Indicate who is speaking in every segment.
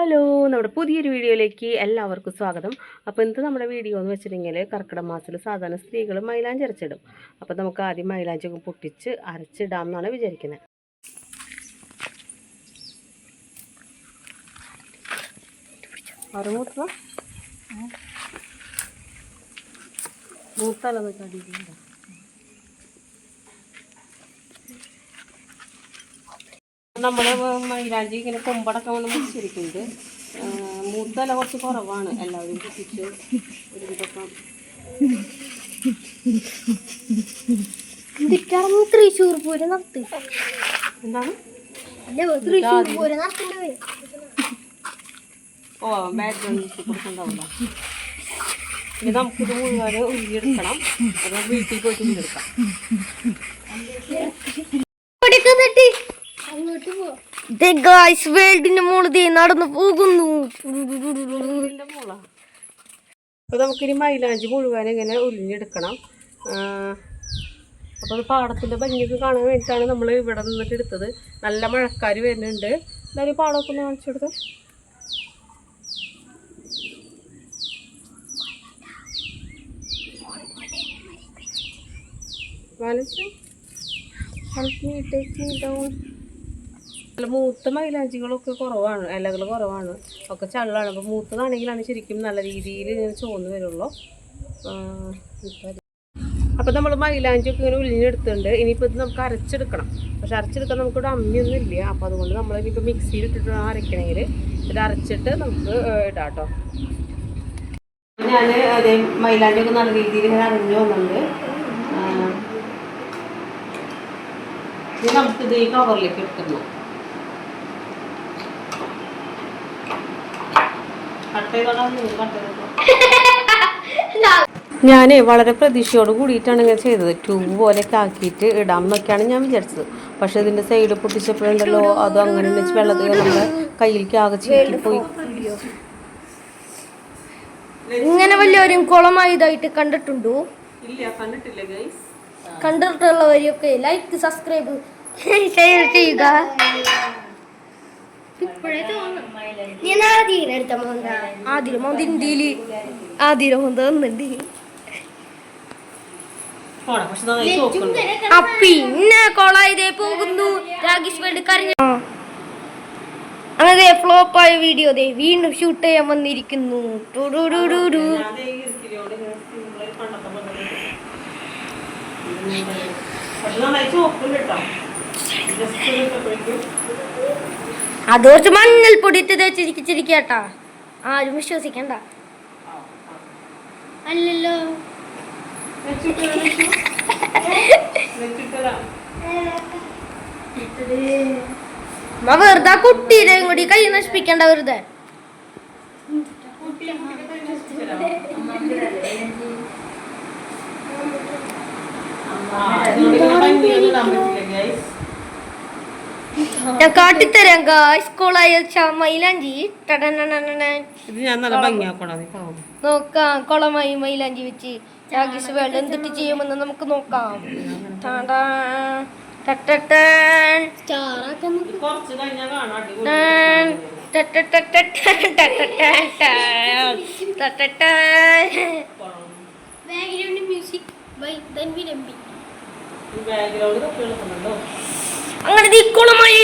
Speaker 1: Hello നമ്മുടെ പുതിയൊരു വീഡിയോയിലേക്ക് എല്ലാവർക്കും സ്വാഗതം. അപ്പോൾ ഇന്നത്തെ നമ്മുടെ വീഡിയോ എന്ന് വെച്ചിട്ടുണ്ടെങ്കിൽ കർക്കിടക മാസത്തിൽ സാധാരണ സ്ത്രീകൾ മൈലാഞ്ചി അരച്ചിടും. അപ്പോൾ നമുക്ക് ആദ്യം മൈലാഞ്ചി ഒക്കെ പൊട്ടിച്ച് അരച്ചിടാം എന്നാണ് വിചാരിക്കുന്നത് മൂത്തല മൂത്തല്ല നമ്മുടെ മൈലാഞ്ചി ഇങ്ങനെ കൊമ്പടക്കം വന്ന് മുറിച്ചിരിക്കുന്നത്. മൂത്തല കുറച്ച് കുറവാണ്. എല്ലാവരും കുട്ടിച്ച് ഒരു
Speaker 2: വിധക്കം തൃശ്ശൂർ പൂരം നടത്തി.
Speaker 1: എന്താണ്?
Speaker 2: തൃശ്ശൂർ പൂരം നടത്തുന്നത്?
Speaker 1: ഓ ബാക്ക്ഗ്രൗണ്ട് മ്യൂസിക് കൊടുക്കുന്നുണ്ടാവില്ല ഇനി നമുക്കിത് മുഴുവൻ ഉരുകിയെടുക്കണം. അത് വീട്ടിൽ പോയിട്ട് ഉള്ളിയെടുക്കാം
Speaker 2: ഗായ്സ് വേൾഡിന്റെ ദേ നടന്നു പോകുന്നു.
Speaker 1: അപ്പോൾ നമുക്കിനി മൈലാഞ്ചി മുഴുവൻ ഇങ്ങനെ ഉരിഞ്ഞെടുക്കണം. അപ്പോൾ അത് പാടത്തിന്റെ ഭംഗിയൊക്കെ കാണാൻ വേണ്ടിയിട്ടാണ് നമ്മൾ ഇവിടെ നിന്നിട്ട് എടുത്തത്. നല്ല മഴക്കാർ വരുന്നുണ്ട്. എന്തായാലും പാടമൊക്കെ ഒന്ന് കാണിച്ചു കൊടുത്തേ വലിച്ചു Help me, take me down. മൂത്ത മൈലാഞ്ചികളൊക്കെ കുറവാണ് ഇലകൾ കുറവാണ്. ഒക്കെ ചള്ളാണ്. അപ്പോൾ മൂത്തതാണെങ്കിലാണ് ശരിക്കും നല്ല രീതിയിൽ ഇങ്ങനെ ചോന്ന് വരുള്ളൂ. അപ്പോൾ നമ്മൾ മൈലാഞ്ചിയൊക്കെ ഇങ്ങനെ ഉലിഞ്ഞെടുത്തിട്ടുണ്ട് ഇനിയിപ്പോൾ ഇത് നമുക്ക് അരച്ചെടുക്കണം. പക്ഷെ അരച്ചെടുക്കാൻ നമുക്കിവിടെ അമ്മിയൊന്നും ഇല്ല അപ്പോൾ അതുകൊണ്ട് നമ്മൾ ഇനിയിപ്പോൾ മിക്സിയിൽ ഇട്ടിട്ട് അരയ്ക്കണമെങ്കിൽ ഇത് അരച്ചിട്ട് നമുക്ക് ഇടാം കേട്ടോ ഞാൻ അതേ മൈലാഞ്ചിയൊക്കെ നല്ല രീതിയിൽ അരഞ്ഞു വന്നിട്ടുണ്ട്. നമുക്കിത് ഈ കവറിലേക്ക് എടുക്കണം ഞാൻ വളരെ പ്രതീക്ഷയോട് കൂടിയിട്ടാണ് ഇങ്ങനെ ചെയ്തത്. ട്യൂബ് പോലെയൊക്കെ ആക്കിയിട്ട് ഇടാൻ എന്നൊക്കെയാണ് ഞാൻ വിചാരിച്ചത്. പക്ഷെ ഇതിന്റെ സൈഡ് പൊട്ടിച്ചപ്പോഴുണ്ടല്ലോ അത് അങ്ങനെ വെച്ച് വെള്ളത്തിൽ നമ്മുടെ കയ്യിലേക്ക് ആകെ ചീറ്റിപ്പോയി.
Speaker 2: ഇങ്ങനെ വല്ലവരും കുളമായതായിട്ട് കണ്ടിട്ടുണ്ടോ?
Speaker 1: ഇല്ല കണ്ടിട്ടില്ല ഗൈസ്
Speaker 2: കണ്ടിട്ടുള്ളവരെയൊക്കെ ലൈക്ക് സബ്സ്ക്രൈബ് ഷെയർ ചെയ്യുക. ഞാൻ ആദ്യം എടുത്ത മോന്ത. ആദ്യം മോന്ത ഇന്ത്യയിൽ ആദ്യം മോന്ത ആ പിന്നെ കൊളായതേ പോകുന്നു. രാഗേഷ് വേൾഡ് കരഞ്ഞു. അങ്ങനെ ഫ്ലോപ്പായ വീഡിയോ ദേ വീണ്ടും ഷൂട്ട് ചെയ്യാൻ വന്നിരിക്കുന്നു.
Speaker 1: പക്ഷെ നന്നായി കേട്ടോ. ജസ്റ്റ് ഇട്ടപ്പോഴേക്കും
Speaker 2: ദോശ മഞ്ഞൾ പൊടിയിട്ട് ഇട്ട് തേച്ചിരിച്ചിരിക്കട്ടാ ആരും വിശ്വസിക്കണ്ട. അല്ലല്ലോ. അമ്മ വെറുതെ ആ കുട്ടീനെയും കൂടി കൈ നശിപ്പിക്കണ്ട വെറുതെ. ഞാൻ കാട്ടിത്തരാം ഗായ്സ് കോളായ മൈലാഞ്ചി.
Speaker 1: ഇത് ഞാൻ നല്ല ഭംഗിയാക്കണം
Speaker 2: നോക്കാം കൊളമായി മൈലാഞ്ചി വെച്ച് രാഗേഷ് വേൾഡ് എന്തിട്ട് ചെയ്യുമെന്ന് നമുക്ക് നോക്കാം
Speaker 1: ബാക്ക്ഗ്രൗണ്ട്
Speaker 2: മ്യൂസിക്. ടട്ടട്ടട്ടട്ടൻ. ടട്ടട്ടൻ. ടട്ടട്ടൻ.
Speaker 1: ബാക്ക്ഗ്രൗണ്ട്
Speaker 2: അങ്ങനെ ഈ കുളമായി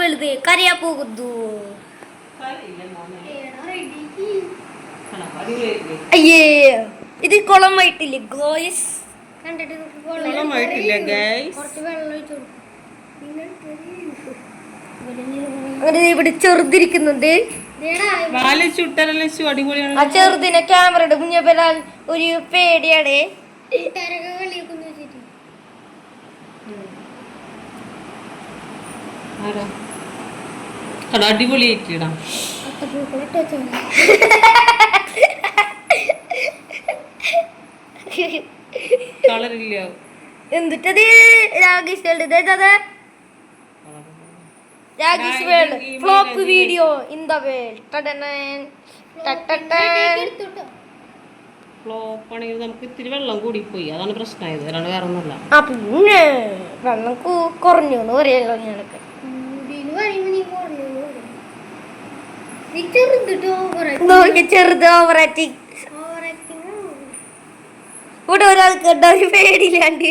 Speaker 2: വലുത്. കരയാ പോകുന്നു. അയ്യേ ഇത് കുളമായിട്ടില്ലേ ഗോയസ്. അങ്ങനെ ഇവിടെ ചെറുതിരിക്കുന്നുണ്ട്. ആ ചെറുതിനെ ക്യാമറയുടെ മുന്നേപ്പലാൽ ഒരു പേടിയാണ്.
Speaker 1: ആരാ? കട അടിപൊളിയായിട്ടിടാം കളറില്ല.
Speaker 2: എന്തിട്ടത്? Rakesh Rakesh world. Flop video in the world.
Speaker 1: നമുക്ക് ഇത്തിരി വെള്ളം കൂടിപ്പോയി. അതാണ് പ്രശ്നമായത് അല്ലാണ്ട് വേറെ ഒന്നുമില്ല
Speaker 2: ആ പിന്നെ വെള്ളം കുറഞ്ഞു എന്ന് പറയല്ലോ ഞങ്ങൾക്ക് നോക്കി ഓവർ ആക്ടിങ് ഇവിടെ ഒരാൾക്ക് ഉണ്ടോ ഒരു പേടിയില്ലാണ്ട്.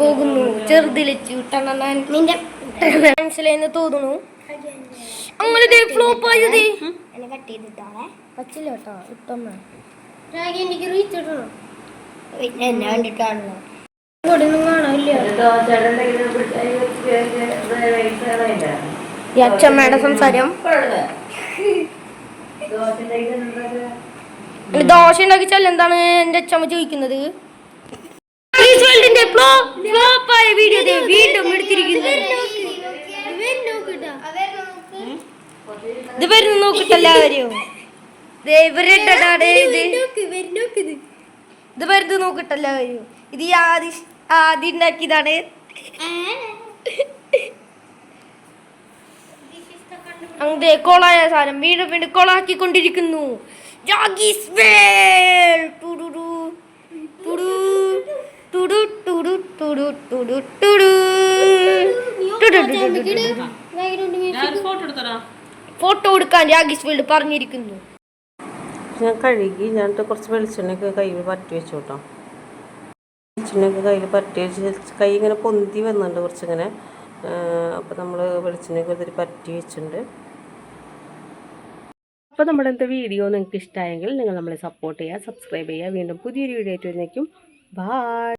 Speaker 2: പോകുന്നു. ചെറുതിലെച്ചു തോന്നുന്നു. അങ്ങനെ ഫ്ലോപ്പ് ആയത്. കട്ട് ചെയ്തിട്ടാണേ പറ്റില്ല കേട്ടോ ഇട്ടൊന്ന്. എനിക്ക് റീച്ച് ഇടണം എന്നെ കണ്ടിട്ടാണല്ലോ. ഈ അച്ഛമ്മയുടെ സംസാരം. ദോശ ഉണ്ടാക്കിച്ചാൽ ചെല്ല എന്താണ് എന്റെ അച്ഛമ്മ ചോദിക്കുന്നത്? വീഡിയോ ദേ വീണ്ടും എടുത്തിരിക്കുന്നത് ഇത് വരുന്നു നോക്കിട്ടല്ല ഇത്. ഇത് വെറുതെ നോക്കിട്ടല്ല. കാര്യം ഇത് ഈ ആദ്യ ആദ്യം ഉണ്ടാക്കിയതാണ്. അങ്ങനെ കൊളായ സാധനം. വീണ്ടും വീണ്ടും കൊളാക്കിക്കൊണ്ടിരിക്കുന്നു. കൊണ്ടിരിക്കുന്നു വേൾ. ടുടുടു, ടുടു, ടുടു, ടുടു, ടുടു, ടുടു, ടുടു.
Speaker 1: ഫോട്ടോ
Speaker 2: എടുക്കാൻ രാഗീസ് വേൾഡ് പറഞ്ഞിരിക്കുന്നു.
Speaker 1: ഞാൻ കഴുകി ഞാനിട്ട് കുറച്ച് വെളിച്ചെണ്ണയൊക്കെ കയ്യിൽ പറ്റി വെച്ചു കേട്ടോ വെളിച്ചെണ്ണയൊക്കെ കയ്യിൽ പറ്റി വെച്ച് കൈ ഇങ്ങനെ പൊന്തി വന്നുണ്ട് കുറച്ചിങ്ങനെ. അപ്പോൾ നമ്മൾ വെളിച്ചെണ്ണയൊക്കെ ഇതിൽ പറ്റി വെച്ചിട്ടുണ്ട്. അപ്പോൾ നമ്മുടെ ഇന്നത്തെ വീഡിയോ നിങ്ങൾക്ക് ഇഷ്ടമായെങ്കിൽ നിങ്ങൾ നമ്മളെ സപ്പോർട്ട് ചെയ്യുക സബ്സ്ക്രൈബ് ചെയ്യുക. വീണ്ടും പുതിയൊരു വീഡിയോ ആയിട്ട് വരുന്നേക്കും. ബായ്